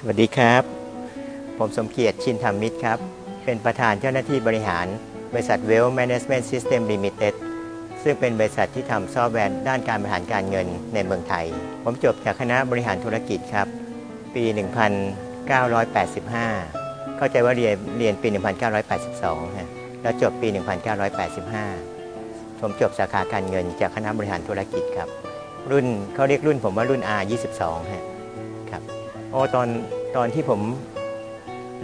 สวัสดีครับ ผมสมเกียรติชินธรรมมิตรครับ เป็นประธานเจ้าหน้าที่บริหาร บริษัท Well Management System Limited ซึ่งเป็นบริษัทที่ทำซอฟต์แวร์ด้านการบริหารการเงินในเมืองไทย ผมจบจากคณะบริหารธุรกิจครับ ปี 1985 เข้าใจว่าเรียนเรียนปี 1982ฮะแล้วจบปี 1985 ผมจบสาขาการเงินจากคณะบริหารธุรกิจครับ รุ่นเขาเรียกรุ่นผมว่ารุ่น R22 ฮะครับ โอ้ตอนตอนที่ผม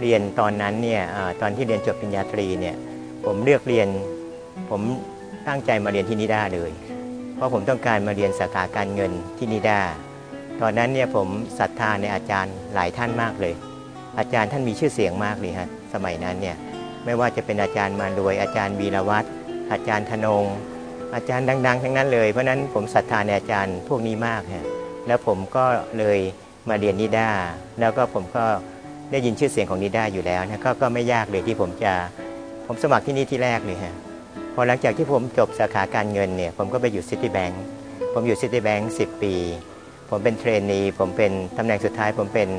เรียนตอนนั้นเนี่ยอตอนที่เรียนจบปริญญาตรีเนี่ยผมเลือกเรียนผมตั้งใจมาเรียนที่นิด้าเลย เพราะผมต้องการมาเรียนสาขาการเงินที่นิด้าตอนนั้นเนี่ยผมศรัทธาในอาจารย์หลายท่านมากเลย อาจารย์ท่านมีชื่อเสียงมากเลยฮะสมัยนั้นเนี่ยไม่ว่าจะเป็นอาจารย์มารวยอาจารย์วีรวัตรอาจารย์ธนง อาจารย์ดัง ๆ ทั้งนั้นเลยเพราะนั้นผมศรัทธาในอาจารย์พวกนี้มากฮะแล้วผมก็เลย มาเรียนนิด้าแล้วก็ผมก็ได้ยินชื่อเสียงของนิด้าอยู่แล้วนะก็ก็ไม่ยากเลยที่ผมจะผมสมัครที่นี่ที่แรกเลยฮะพอหลังจากที่ผมจบสาขาการเงินเนี่ยผมก็ไปอยู่ซิตี้แบงก์ผมอยู่ซิตี้แบงก์สิปี ผมเป็นเทรนนีผมเป็นตำแหน่งสุดท้าย ผมเป็น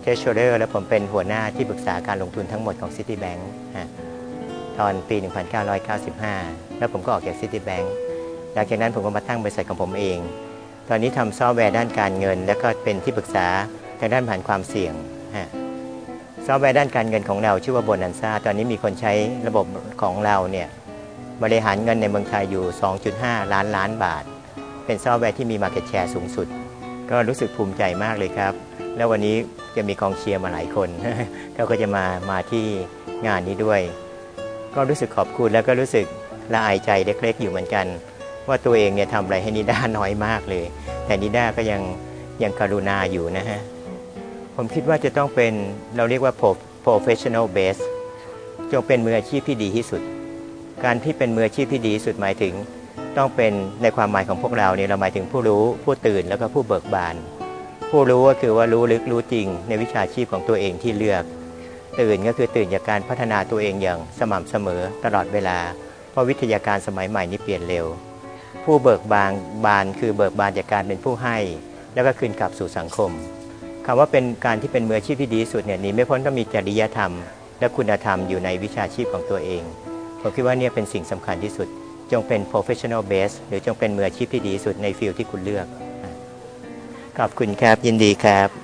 เทรชเชอร์และผมเป็นหัวหน้าที่ปรึกษาการลงทุนทั้งหมดของซิตี้แบงก์ฮะตอนปี 1995 แล้วผมก็ออกจากซิตี้แบงก์หลังจากนั้นผมก็มาตั้งบริษัทของผมเอง ตอนนี้ทำซอฟต์แวร์ด้านการเงิน แล้วก็เป็นที่ปรึกษาทางด้านผ่านความเสี่ยงฮะซอฟต์แวร์ด้านการเงินของเราชื่อว่าโบนันซ่าตอนนี้มีคนใช้ระบบของเราเนี่ยบริหารเงินในเมืองไทยอยู่ 2.5 ล้านล้านบาท เป็นซอฟต์แวร์ที่มี Market Share สูงสุด ก็รู้สึกภูมิใจมากเลยครับ แล้ววันนี้จะมีกองเชียร์มาหลายคนเขาก็จะมามาที่งานนี้ด้วย ก็รู้สึกขอบคุณแล้วก็รู้สึกละอายใจเล็กๆอยู่เหมือนกัน ว่าตัวเองเนี่ยทำอะไรให้นิด้าน้อยมากเลย แต่นิด้าก็ยังยังกรุณาอยู่นะฮะ ผมคิดว่าจะต้องเป็นเราเรียกว่า professional base จงเป็นมืออาชีพที่ดีที่สุด การที่เป็นมืออาชีพที่ดีที่สุดหมายถึง ต้องเป็นในความหมายของพวกเราเนี่ยเราหมายถึงผู้รู้ผู้ตื่นแล้วก็ผู้เบิกบาน ผู้รู้ก็คือว่ารู้ลึกรู้จริง ในวิชาชีพของตัวเองที่เลือก ตื่นก็คือตื่นจากการพัฒนาตัวเองอย่างสม่ำเสมอตลอดเวลา เพราะวิทยาการสมัยใหม่นี้เปลี่ยนเร็ว ผู้เบิกบานบานคือเบิกบานจากการเป็นผู้ให้ แล้วก็คืนกลับสู่สังคมคำว่าเป็นการที่เป็นมืออาชีพที่ดีสุดเนี่ยนีไม่พ้นต้องมีจริยธรรม และคุณธรรมอยู่ในวิชาชีพของตัวเองผมคิดว่าเนี่ยเป็นสิ่งสำคัญที่สุด จงเป็น professional base หรือจงเป็นมืออาชีพที่ดีสุดในฟิลที่คุณเลือกขอบคุณครับยินดีครับ